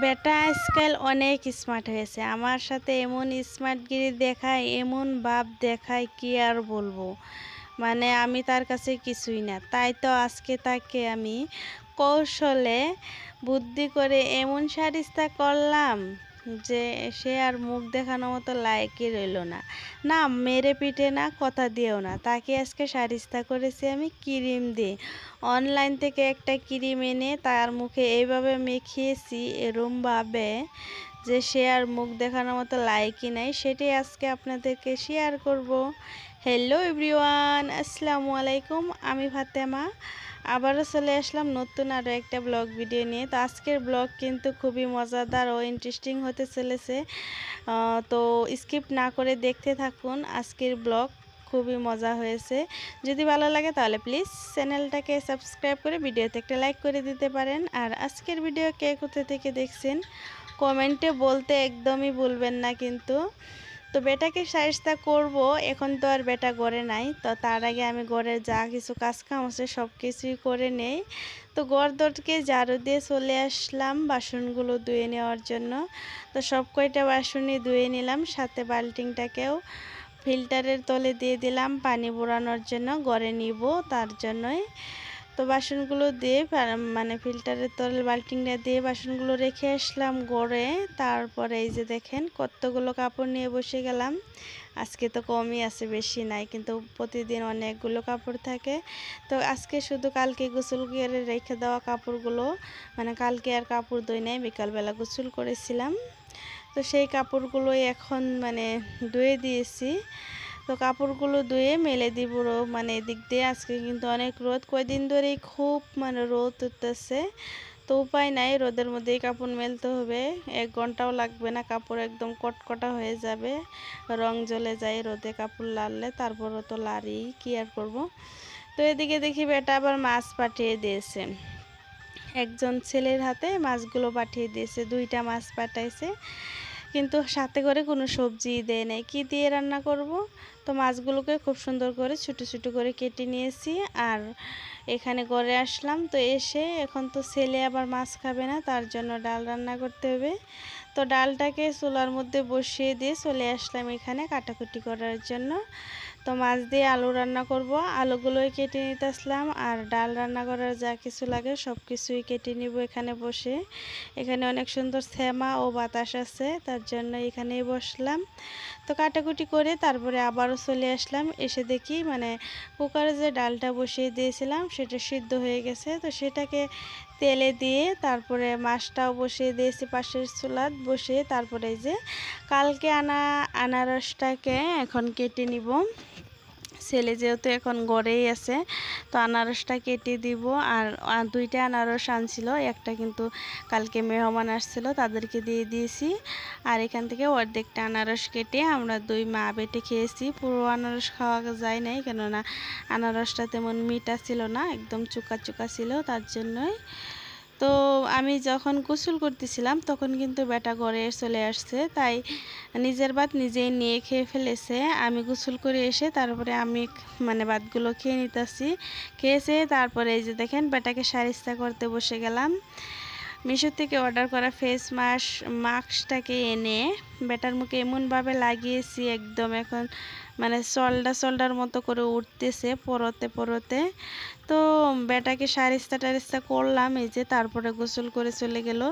বেটা আজকাল অনেক স্মার্ট হয়েছে। আমার সাথে এমন স্মার্টগিরি দেখায়, এমন ভাব দেখায়, কি আর বলব? মানে আমি তার কাছে কিছুই না। তাই তো আজকে তাকে আমি কৌশলে বুদ্ধি করে এমন সারিস্তা করলাম। যে সে আর মুখ দেখানোর মতো লায়কই রইল না। না, মেরে পিটে না, কথা দিয়েও না। তাকে আজকে সারিস্তা করেছি আমি ক্রিম দিয়ে। অনলাইন থেকে একটা ক্রিম এনে তার মুখে এইভাবে মেখিয়েছি এরমভাবে যে সে আর মুখ দেখানোর মতো লায়কই নাই। সেটি আজকে আপনাদেরকে শেয়ার করব। হ্যালো এভরিওয়ান আসসালামু আলাইকুম। আমি ফাতেমা। আবারও চলে আসলাম নতুন আরও একটা ব্লগ ভিডিও নিয়ে। তো আজকের ব্লগ কিন্তু খুবই মজাদার ও ইন্টারেস্টিং হতে চলেছে। তো স্কিপ না করে দেখতে থাকুন, আজকের ব্লগ খুবই মজা হয়েছে। যদি ভালো লাগে তাহলে প্লিজ চ্যানেলটাকে সাবস্ক্রাইব করে ভিডিওতে একটা লাইক করে দিতে পারেন। আর আজকের ভিডিও কে কোথা থেকে দেখছেন? কমেন্টে বলতে একদমই ভুলবেন না কিন্তু। তো বেটাকে সাজটা করব, এখন তো আর বেটা গড়ে নাই। তো তার আগে আমি ঘরের যা কিছু কাজ কাম আছে সব কিছুই করে নেই। তো গড় দরকে ঝাড়ু দিয়ে চলে আসলাম বাসনগুলো ধুয়ে নেওয়ার জন্য। তো সব কয়টা বাসনই ধুয়ে নিলাম, সাথে বাল্টিংটাকেও ফিল্টারের তলে দিয়ে দিলাম, পানি বোড়ানোর জন্য গড়ে নিব তার জন্যই। তো বাসনগুলো দিয়ে মানে ফিল্টারের তলে বাল্টিংটা দিয়ে বাসনগুলো রেখে আসলাম গড়ে। তারপরে এই যে দেখেন কতগুলো কাপড় নিয়ে বসে গেলাম। আজকে তো কমই আছে, বেশি নাই, কিন্তু প্রতিদিন অনেকগুলো কাপড় থাকে। তো আজকে শুধু কালকে গোসল করে রেখে দেওয়া কাপড়গুলো মানে কালকে আর কাপড় ধুই নাই, বিকালবেলা গোসল করেছিলাম। তো সেই কাপড়গুলোই এখন মানে ধুয়ে দিয়েছি। তো কাপড়গুলো ধুয়ে মেলে দিব মানে এদিক দিয়ে আজকে কিন্তু অনেক রোদ। কয়দিন ধরেই খুব মানে রোদ উঠতেছে, তো উপায় নাই, রোদের মধ্যেই কাপড় মেলতে হবে। এক ঘন্টাও লাগবে না, কাপড় একদম কটকটা হয়ে যাবে, রং জ্বলে যায় রোদে কাপড় লাড়লে তারপরও তো লাড়ি কি আর করব? তো এদিকে দেখি বেটা আবার মাছ পাঠিয়ে দিয়েছে। একজন ছেলের হাতে মাছগুলো পাঠিয়ে দিয়েছে, দুইটা মাছ পাঠাইছে। কিন্তু সাথে করে কোনো সবজি দেয় নাই। কী দিয়ে রান্না করব? তো মাছগুলোকে খুব সুন্দর করে ছোটো ছোটো করে কেটে নিয়েছি আর এখানে ঘরে আসলাম। তো এসে এখন তো ছেলে আবার মাছ খাবে না, তার জন্য ডাল রান্না করতে হবে। তো ডালটাকে চুলার মধ্যে বসিয়ে দিয়ে চলে আসলাম এখানে কাটাকুটি করার জন্য। তো মাছ দিয়ে আলু রান্না করব। আলুগুলোই কেটে নিতে আসলাম আর ডাল রান্না করার যা কিছু লাগে সব কিছুই কেটে নিব এখানে বসে। এখানে অনেক সুন্দর শ্যামা ও বাতাস আছে, তার জন্য এখানেই বসলাম। তো কাটাকুটি করে তারপরে আবারও চলে আসলাম, এসে দেখি মানে কুকারে যে ডালটা বসিয়ে দিয়েছিলাম সেটা সিদ্ধ হয়ে গেছে। তো সেটাকে তেলে দিয়ে তারপরে মাছটাও বসিয়ে দিয়েছি পাশের চুলাত, বসিয়ে তারপরে যে কালকে আনা, আনারসটাকে এখন কেটে নিব। ছেলে যেহেতু এখন গড়েই আছে, তো আনারসটা কেটে দিব। আর দুইটা আনারস আনছিল, একটা কিন্তু কালকে মেহমান আসছিল, তাদেরকে দিয়ে দিয়েছি। আর এখান থেকে অর্ধেকটা আনারস কেটে আমরা দুই মা বেটে খেয়েছি। পুরো আনারস খাওয়া যায় নাই, কেননা আনারসটা তেমন মিঠা ছিল না, একদম চুকা চুকা ছিল তার জন্যই। তো আমি যখন গোসল করতেছিলাম, তখন কিন্তু বেটা ঘরে চলে আসছে। তাই নিজের ভাত নিজেই নিয়ে খেয়ে ফেলেছে। আমি গোসল করে এসে তারপরে আমি মানে ভাতগুলো খেয়ে নিতেছি। খেয়েছে, তারপরে এই যে দেখেন বেটাকে সারিস্তা করতে বসে গেলাম। মিশো থেকে অর্ডার করা ফেস মাস্ক মাস্কটাকে এনে বেটার মুখে এমনভাবে লাগিয়েছি একদম এখন মানে সল্ডা সল্ডার মতো করে উঠতেছে পরতে পরতে। তো বেটাকে সারিস্তা টারিস্তা করলাম, এই যে তারপরে গোসল করে চলে গেল।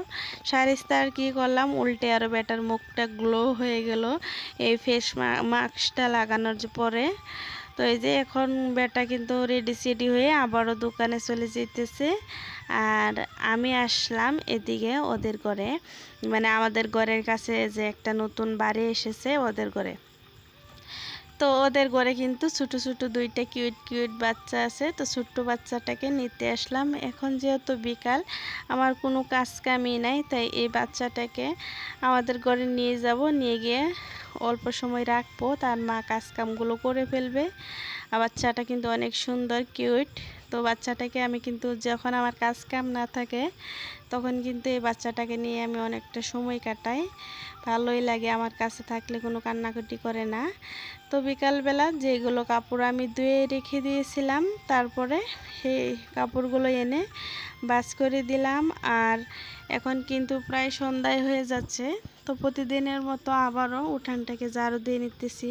সারিস্তা আর কি করলাম, উল্টে আরও বেটার মুখটা গ্লো হয়ে গেল, এই ফেস মাস্কটা লাগানোর পরে। তো এই যে এখন বেটা কিন্তু রেডি সেডি হয়ে আবারও দোকানে চলে যেতেছে। আর আমি আসলাম এদিকে ওদের ঘরে। মানে আমাদের ঘরের কাছে যে একটা নতুন বাড়ি এসেছে ওদের ঘরে। তো ওদের ঘরে কিন্তু ছোট ছোট দুইটা কিউট কিউট বাচ্চা আছে। তো ছোট্ট বাচ্চাটাকে নিতে আসলাম। এখন যেহেতু বিকাল, আমার কোনো কাজ কামই নাই, তাই এই বাচ্চাটাকে আমাদের ঘরে নিয়ে যাব। নিয়ে গিয়ে অল্প সময় রাখব। তার মা কাজ কামগুলো করে ফেলবে। আর বাচ্চাটা কিন্তু অনেক সুন্দর কিউট তো বাচ্চাটাকে আমি কিন্তু যখন আমার কাজ কাম না থাকে, তখন কিন্তু এই বাচ্চাটাকে নিয়ে আমি অনেকটা সময় কাটাই। ভালোই লাগে আমার কাছে থাকলে কোনো কান্নাকাটি করে না। তো বিকালবেলা যেগুলো কাপড় আমি ধুয়ে রেখে দিয়েছিলাম, তারপরে সেই কাপড়গুলো এনে বাস করে দিলাম। আর এখন কিন্তু প্রায় সন্ধ্যায় হয়ে যাচ্ছে। তো প্রতিদিনের মতো আবারও উঠানটাকে ঝাড়ু দিয়ে নিতেছি।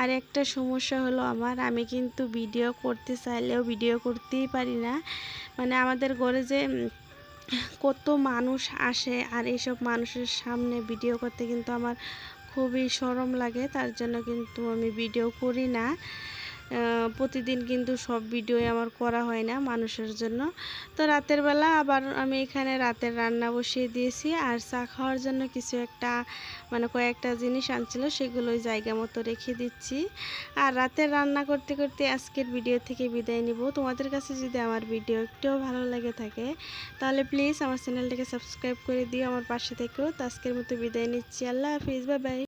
আর একটা সমস্যা হলো আমার, আমি কিন্তু ভিডিও করতে চাইলেও ভিডিও করতেই পারি না। মানে আমাদের ঘরে যে কত মানুষ আসে আর এইসব মানুষের সামনে ভিডিও করতে কিন্তু আমার খুবই শরম লাগে, তার জন্য কিন্তু আমি ভিডিও করি না। প্রতিদিন কিন্তু সব ভিডিও আমার করা হয় না মানুষের জন্য। তো রাতের বেলা আবার আমি এখানে রাতের রান্না বসিয়ে দিয়েছি আর চা খাওয়ার জন্য কিছু একটা মানে কয়েকটা জিনিস আনছিল সেগুলোই জায়গা মতো রেখে দিচ্ছি। আর রাতের রান্না করতে করতে আজকের ভিডিও থেকে বিদায় নিব। তোমাদের কাছে যদি আমার ভিডিও একটুও ভালো লেগে থাকে, তাহলে প্লিজ আমার চ্যানেলটাকে সাবস্ক্রাইব করে দিও। আমার পাশে থেকেও। তো আজকের মতো বিদায় নিচ্ছি। আল্লাহ হাফিজ। Bye bye